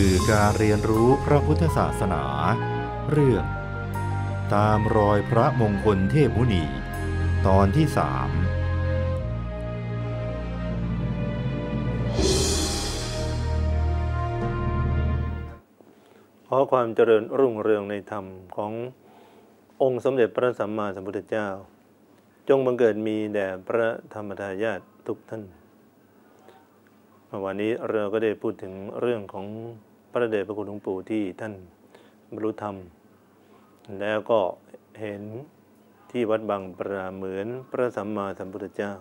คือการเรียนรู้พระพุทธศาสนา เรื่อง ตามรอยพระมงคลเทพมุนี ตอนที่สามขอความเจริญรุ่งเรืองในธรรมขององค์สมเด็จพระสัมมาสัมพุทธเจ้า จงบังเกิดมีแด่พระธรรมทายาททุกท่านวันนี้เราก็ได้พูดถึงเรื่องของ พระเดชพระคุณหลวงปู่ที่ท่านบรรลุธรรม แล้วก็เห็นที่วัดบางปราเหมือนพระสัมมาสัมพุทธเจ้า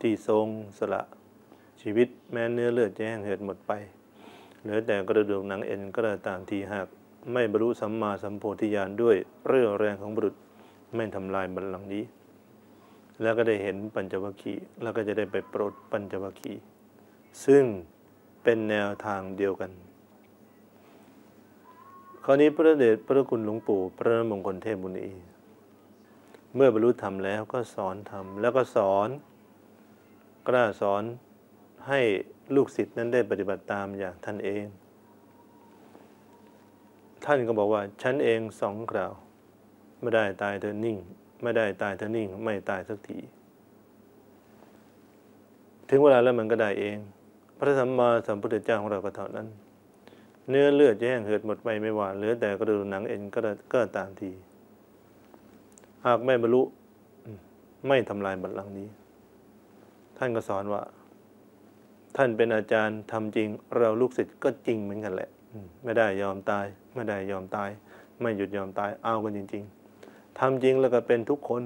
ที่ทรงสละชีวิตแม้เนื้อเลือดจะแห้งเหือดหมดไป เหลือแต่กระดูกหนังเอ็นก็ตามทีหากไม่บรรลุสัมมาสัมโพธิญาณด้วยเรี่ยวแรงของบุรุษไม่ทำลายบัลลังก์นี้ แล้วก็ได้เห็นปัญจวัคคีย์แล้วก็จะได้ไปโปรดปัญจวัคคีย์ซึ่งเป็นแนวทางเดียวกัน คราวนี้พระเดชพระคุณหลวงปู่พระมงคลเทพบุญอีเมื่อบรรลุธรรมแล้วก็สอนธรรมแล้วก็สอนกล้าสอนให้ลูกศิษย์นั้นได้ปฏิบัติตามอย่างท่านเอง ท่านก็บอกว่าฉันเองสองกล่าวไม่ได้ตายเธอนิ่ง ไม่ได้ตายเธอนิ่ง ไม่ตายสักทีถึงเวลาแล้วมันก็ได้เอง พระสัมมาสัมพุทธเจ้าของเราก็เท่านั้น เนื้อเลือดจะแย่งเหือดหมดไปไม่หวานเหลือแต่กระดูกหนังเอ็นก็ก็ตามที หากไม่บรรลุไม่ทำลายบัลลังนี้ ท่านก็สอนว่า ท่านเป็นอาจารย์ทำจริง เราลูกศิษย์ก็จริงเหมือนกันแหละไม่ได้ยอมตาย ไม่ได้ยอมตาย ไม่หยุดยอมตายเอากันจริง ๆทำจริงแล้วก็เป็นทุกคน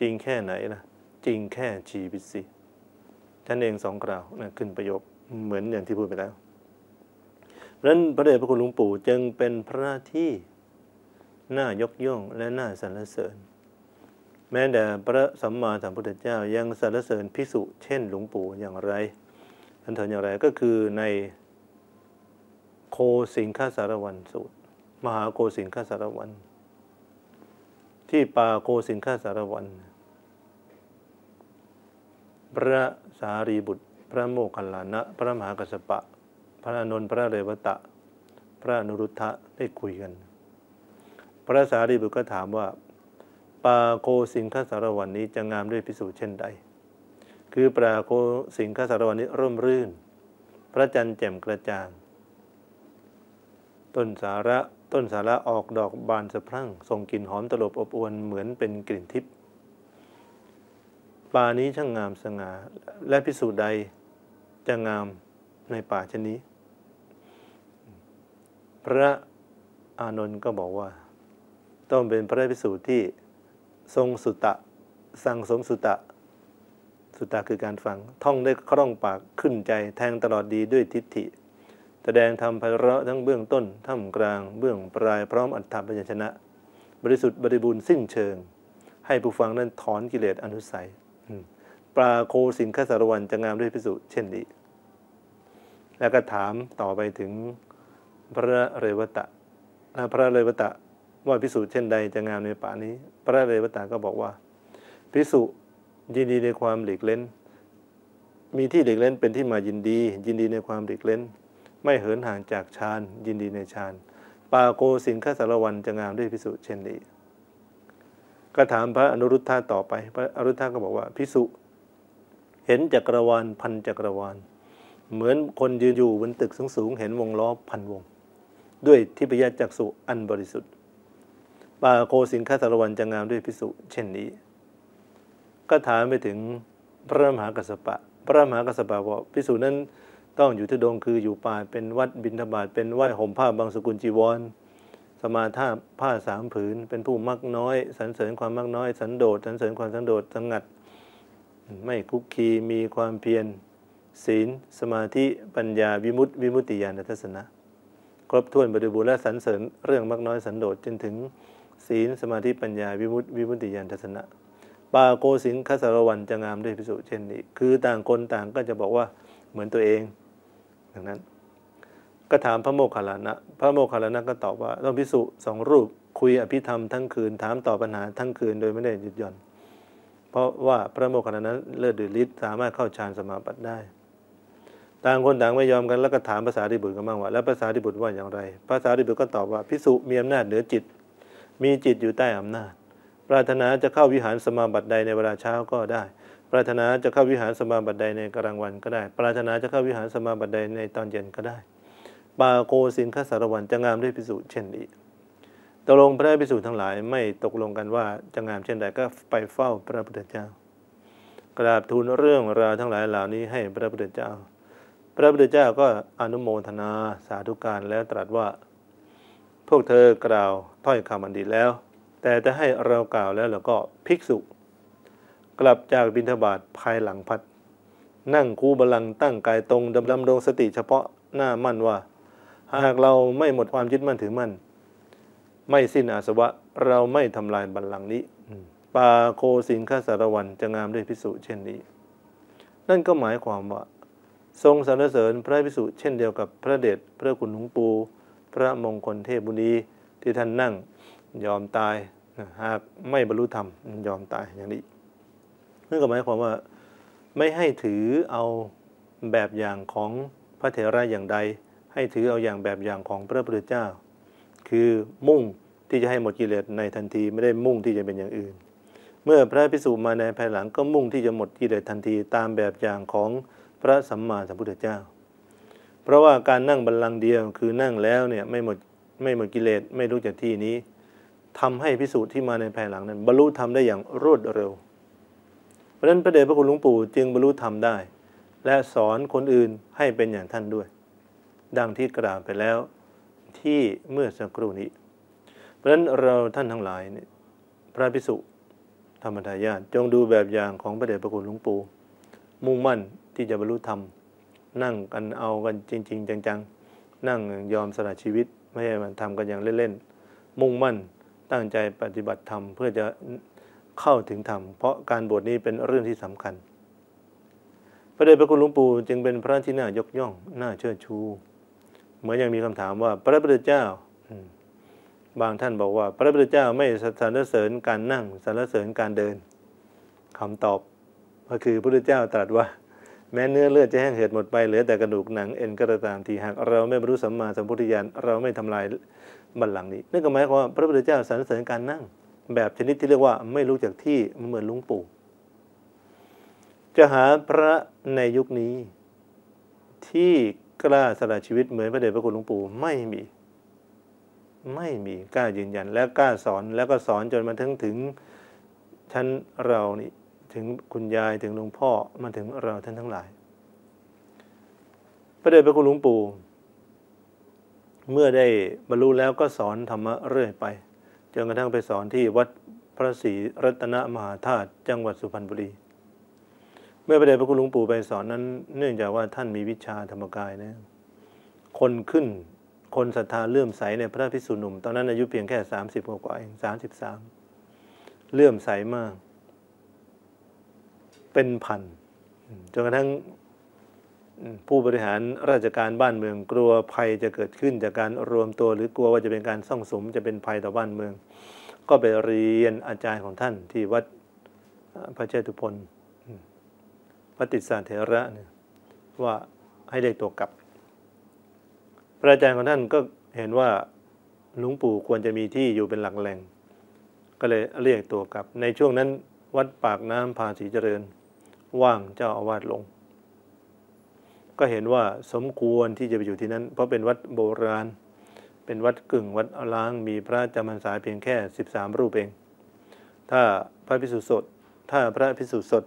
จริงแค่ไหนล่ะ จริงแค่ชีวิตสิท่านเองสองกล่าวนะขึ้นประโยคเหมือนอย่างที่พูดไปแล้ว นั้นพระเดชพระคุณหลวงปู่จึงเป็นพระที่น่ายกย่องและน่าสรรเสริญ แม้แต่พระสัมมาสัมพุทธเจ้ายังสรรเสริญพิสุเช่นหลวงปู่อย่างไรท่านเถิดอย่างไรก็คือในโคสิงคสารวันสูตร มหาโคสิงคสารวัน ที่ป่าโคสิงคสารวันพระสารีบุตร พระโมคคัลลานะ พระมหากัสสปะ พระอนุนพระเรวตะ พระอนุรุทธะได้คุยกัน พระสารีบุตรก็ถามว่าปาโคสิงคสารวันนี้จะงามด้วยพิสูจน์เช่นใด คือปราโคสิงคสารวันนี้ร่มรื่น พระจันทร์แจ่มกระจ่าง ต้นสาระต้นสาระออกดอกบานสะพรั่งส่งกลิ่นหอมตลบอบอวนเหมือนเป็นกลิ่นทิพย์ป่านี้ช่างงามสง่าและพิสูจน์ใดจะงามในป่าชนนี้ พระอานนท์ก็บอกว่า ต้องเป็นพระพิสูจน์ที่ทรงสุตะสั่งสมสุตะ สุตะคือการฟัง ท่องได้คล่องปากขึ้นใจแทงตลอดดีด้วยทิฏฐิ แสดงธรรมไพเราะทั้งเบื้องต้นท่ามกลาง เบื้องปลายพร้อมอัตถปัญชนะ บริสุทธิ์บริบูรณ์สิ้นเชิง ให้ผู้ฟังนั้นถอนกิเลสอนุสัยปลาโคสินคสารวันจะงามด้วยพิสุเช่นนี้ แล้วก็ถามต่อไปถึง พระเรวตะพระเรวตะว่าพิสูจน์เช่นใดจะงามในป่านี้ พระเรวตาก็บอกว่า พิสุยินดีในความหลีกเล่นมีที่หลีกเล่นเป็นที่มายินดี ยินดีในความหลีกเล่นไม่เหินห่างจากฌานยินดีในฌานป่าโกสิงคสารวันจะงามด้วยพิสุเช่นนี้ก็ถามพระอนุรุทธาต่อไป พระอนุรุทธาก็บอกว่าพิสุเห็นจักรวาลพันจักรวาล เหมือนคนยืนอยู่บนตึกสูงๆเห็นวงล้อพันวง ด้วยทิพยจักษุอันบริสุทธิ์ป่าโคสินคสารวันจะงามด้วยพิสุเช่นนี้ ก็ถามไปถึงพระมหากัสสปะ พระมหากัสสปะบอกพิสุนั้นต้องอยู่ที่ดงคืออยู่ป่าเป็นวัดบิณฑบาตเป็นไหวห่มผ้าบางสกุลจีวร สมาธาผ้าสามผืน เป็นผู้มักน้อยสรรเสริญความมักน้อย สันโดษสรรเสริญความสันโดษสงัด ไม่คุกคีมีความเพียรศีล สมาธิปัญญาวิมุตติวิมุตติญาณทัศนะ ครบถ้วนบริบูรณ์และสรรเสริญเรื่องมักน้อยสันโดษจนถึงศีลสมาธิปัญญาวิมุตติวิมุตติญาณทัศนะปาโกสิงคสารวันจะงามด้วยพิสุเช่นนี้ คือต่างคนต่างก็จะบอกว่าเหมือนตัวเองดังนั้น ก็ถามพระโมคคัลลานะ พระโมคคัลลานะก็ตอบว่าต้องพิสุสองรูปคุยอภิธรรมทั้งคืนถามตอบปัญหาทั้งคืนโดยไม่ได้หยุดหย่อน เพราะว่าพระโมคคัลลานะเลิศดือฤทธิ์สามารถเข้าฌานสมาบัติได้ ต่างคนต่างไม่ยอมกันแล้วก็ถามภาษาดิบุตรกันบ้างว่าแล้วภาษาดิบุตรว่าอย่างไรภาษาดิบุตรก็ตอบว่าพิสุมีอำนาจเหนือจิต มีจิตอยู่ใต้อำนาจ ปรารถนาจะเข้าวิหารสมาบัติใดในเวลาเช้าก็ได้ ปรารถนาจะเข้าวิหารสมาบัติใดในกลางวันก็ได้ ปรารถนาจะเข้าวิหารสมาบัติใดในตอนเย็นก็ได้ปาโกสินคสารวันจะงามด้วยพิสุเช่นนี้ตกลงพระพิสุทั้งหลายไม่ตกลงกันว่าจะงามเช่นใดก็ไปเฝ้าพระพุทธเจ้า กราบทูลเรื่องราวทั้งหลายเหล่านี้ให้พระพุทธเจ้า พระพุทธเจ้าก็อนุโมทนาสาธุการแล้วตรัสว่า พวกเธอกล่าวถ้อยคำอันดีแล้ว แต่จะให้เรากล่าวแล้วแล้วก็ภิกษุ กลับจากบิณฑบาตภายหลังพัด นั่งคูบาลังตั้งกายตรงดำดำรงสติเฉพาะหน้ามั่นว่า หากเราไม่หมดความยึดมั่นถือมั่น ไม่สิ้นอาสวะเราไม่ทำลายบัลลังก์นี้ปาโคสิงคสารวันจะงามด้วยพิสุเช่นนี้ นั่นก็หมายความว่า ทรงสรรเสริญพระพิสุเช่นเดียวกับพระเดชพระคุณหลวงปู่พระมงคลเทพบุรีที่ท่านนั่งยอมตายหากไม่บรรลุธรรมยอมตายอย่างนี้นั่นก็หมายความว่าไม่ให้ถือเอาแบบอย่างของพระเถระอย่างใด ให้ถือเอาอย่างแบบอย่างของพระพุทธเจ้า คือมุ่งที่จะให้หมดกิเลสในทันทีไม่ได้มุ่งที่จะเป็นอย่างอื่น เมื่อพระพิสุมาในภายหลังก็มุ่งที่จะหมดกิเลสทันทีตามแบบอย่างของ พระสัมมาสัมพุทธเจ้า เพราะว่าการนั่งบัลลังก์เดียวคือนั่งแล้วเนี่ยไม่หมดไม่หมดกิเลสไม่รู้จากที่นี้ทำให้พิสูจน์ที่มาในภายหลังนั้น บรรลุธรรมได้อย่างรวดเร็ว เพราะฉะนั้นพระเดชพระคุณหลวงปู่จึงบรรลุธรรมได้ และสอนคนอื่นให้เป็นอย่างท่านด้วย ดังที่กล่าวไปแล้วที่เมื่อสักครู่นี้ เพราะฉะนั้นเราท่านทั้งหลายเนี่ยพระพิสุธรรมทายาทจงดูแบบอย่างของพระเดชพระคุณหลวงปู่มุ่งมั่น ที่จะบรรลุธรรม นั่งกันเอากันจริง ๆ จังๆ นั่งยอมสละชีวิต ไม่ให้มันทำกันอย่างเล่นๆ มุ่งมั่นตั้งใจปฏิบัติธรรมเพื่อจะเข้าถึงธรรม เพราะการบวชนี้เป็นเรื่องที่สำคัญ พระเดชพระคุณหลวงปู่จึงเป็นพระที่น่ายกย่อง น่าเชิดชู เหมือนยังมีคำถามว่า พระพุทธเจ้าบางท่านบอกว่า พระพุทธเจ้าไม่สรรเสริญการนั่งสรรเสริญการเดินคำตอบก็คือพระพุทธเจ้าตรัสว่า แม้เนื้อเลือดจะแห้งเหือดหมดไปเหลือแต่กระดูกหนังเอ็นก็ตามทีหากเราไม่บรรลุสัมมาสัมพุทธญาณเราไม่ทำลายบัลลังก์นี้นั่นก็หมายความว่าพระพุทธเจ้าสรรเสริญการนั่ง แบบชนิดที่เรียกว่าไม่รู้จากที่เหมือนลุงปู่จะหาพระในยุคนี้ ที่กล้าสละชีวิตเหมือนพระเดชพระคุณหลวงปู่ไม่มี ไม่มีกล้ายืนยัน และกล้าสอนแล้วก็สอนจนมาถึงถึงชั้นเรานี่ ถึงคุณยายถึงหลวงพ่อมาถึงเราท่านทั้งหลาย พระเดชพระคุณหลวงปู่ เมื่อได้บรรลุแล้วก็สอนธรรมะเรื่อยไปจนกระทั่งไปสอนที่วัดพระศรีรัตนมหาธาตุจังหวัดสุพรรณบุรี เมื่อพระเดชพระคุณหลวงปู่ไปสอนนั้น เนื่องจากว่าท่านมีวิชาธรรมกายนะคนขึ้นคนศรัทธาเลื่อมใสในพระพิสุหนุ่ม ตอนนั้นอายุเพียงแค่สามสิบกว่าเองสามสิบสามเลื่อมใสมาก เป็นพันจนกระทั่งผู้บริหารราชการบ้านเมืองกลัวภัยจะเกิดขึ้นจากการรวมตัวหรือกลัวว่าจะเป็นการซ่องสมจะเป็นภัยต่อบ้านเมือง ก็ไปเรียนอาจารย์ของท่านที่วัดพระเจตุพนพระติสานเถระเนี่ยว่าให้ได้ตัวกลับ พระอาจารย์ของท่านก็เห็นว่าหลวงปู่ควรจะมีที่อยู่เป็นหลักแหล่ง ก็เลยเรียกตัวกลับ ในช่วงนั้นวัดปากน้ำภาษีเจริญ ว่างเจ้าอาวาสลง ก็เห็นว่าสมควรที่จะไปอยู่ที่นั้น เพราะเป็นวัดโบราณ เป็นวัดกึ่งวัดล้าง มีพระจำพรรษาเพียงแค่ 13 รูปเอง ถ้าพระพิสุสดถ้าพระพิสุสด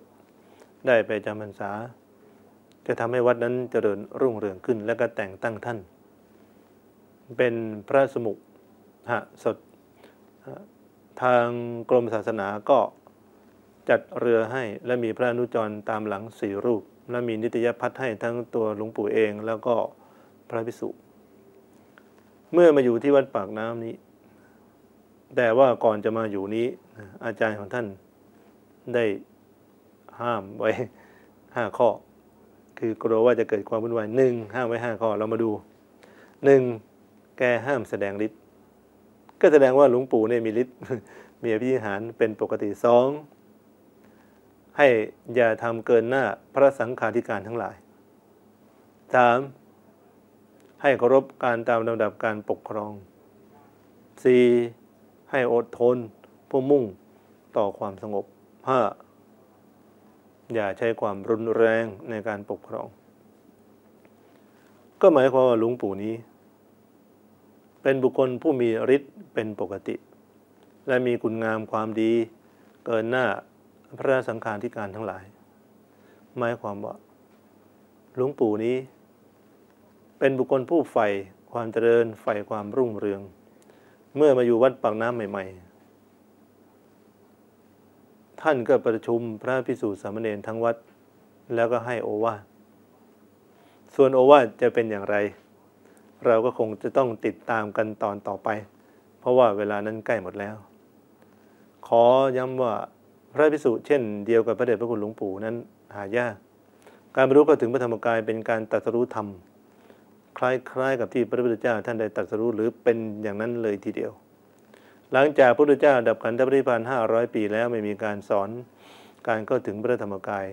ได้ไปจำพรรษา จะทำให้วัดนั้นเจริญรุ่งเรืองขึ้น และก็แต่งตั้งท่าน เป็นพระสมุหะสดทางกรมศาสนาก็ จัดเรือให้และมีพระอนุจรตามหลังสี่รูป และมีนิตยพัฒน์ให้ทั้งตัวหลวงปู่เองแล้วก็พระพิสุเมื่อมาอยู่ที่วัดปากน้ำนี้ แต่ว่าก่อนจะมาอยู่นี้ อาจารย์ของท่านได้ห้ามไว้ห้าข้อ คือกลัวว่าจะเกิดความวุ่นวายหนึ่งห้ามไว้ห้าข้อเรามาดูหนึ่งแกห้ามแสดงฤทธิ์ก็แสดงว่าหลวงปู่เนี่ยมีฤทธิ์มีอภิหารเป็นปกติสอง ให้อย่าทำเกินหน้าพระสังฆาธิการทั้งหลายสามให้เคารพการตามลำดับการปกครองสี่ให้อดทนผู้มุ่งต่อความสงบห้าอย่าใช้ความรุนแรงในการปกครอง ก็หมายความว่าหลวงปู่นี้ เป็นบุคคลผู้มีฤทธิ์เป็นปกติ และมีคุณงามความดีเกินหน้า พระสังฆาธิการทั้งหลาย หมายความว่าหลวงปู่นี้ เป็นบุคคลผู้ใฝ่ความเจริญใฝ่ความรุ่งเรือง เมื่อมาอยู่วัดปากน้ำใหม่ ๆ ท่านก็ประชุมพระพิสุสามเณรทั้งวัด แล้วก็ให้โอวาทส่วนโอวาทจะเป็นอย่างไร เราก็คงจะต้องติดตามกันตอนต่อไป เพราะว่าเวลานั้นใกล้หมดแล้ว ขอย้ำว่า พระพิสุเช่นเดียวกับพระเดชพระคุณหลวงปู่นั้นหายาก การบรรลุเข้าถึงพระธรรมกายเป็นการตรัสรู้ธรรม คล้ายๆ กับที่พระพุทธเจ้าท่านได้ตรัสรู้หรือเป็นอย่างนั้นเลยทีเดียว หลังจากพระพุทธเจ้าดับขันธปริพันธ์ห้าร้อยปีแล้วไม่มีการสอนการเข้าถึงพระธรรมกาย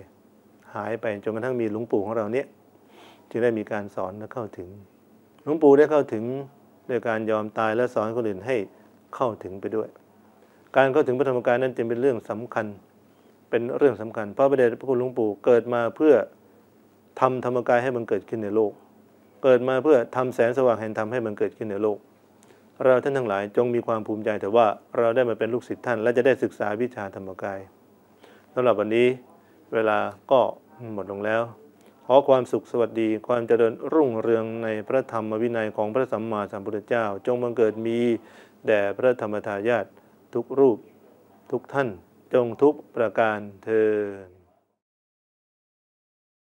หายไปจนกระทั่งมีหลวงปู่ของเราเนี่ยจึงได้มีการสอนและเข้าถึงหลวงปู่ได้เข้าถึงโดยการยอมตายและสอนคนอื่นให้เข้าถึงไปด้วย การเข้าถึงพระธรรมกายนั้นจึงเป็นเรื่องสำคัญ เป็นเรื่องสำคัญเพราะพระเดชพระคุณหลวงปู่เกิดมาเพื่อทำธรรมกายให้มันเกิดขึ้นในโลก เกิดมาเพื่อทำแสงสว่างแห่งธรรมให้มันเกิดขึ้นในโลก เราท่านทั้งหลายจงมีความภูมิใจแต่ว่าเราได้มาเป็นลูกศิษย์ท่าน และจะได้ศึกษาวิชาธรรมกายสำหรับวันนี้เวลาก็หมดลงแล้ว ขอความสุขสวัสดี ความเจริญรุ่งเรืองในพระธรรมวินัยของพระสัมมาสัมพุทธเจ้า จงบังเกิดมีแด่พระธรรมทายาท ทุกรูป ทุกท่านจงทุกประการเธอ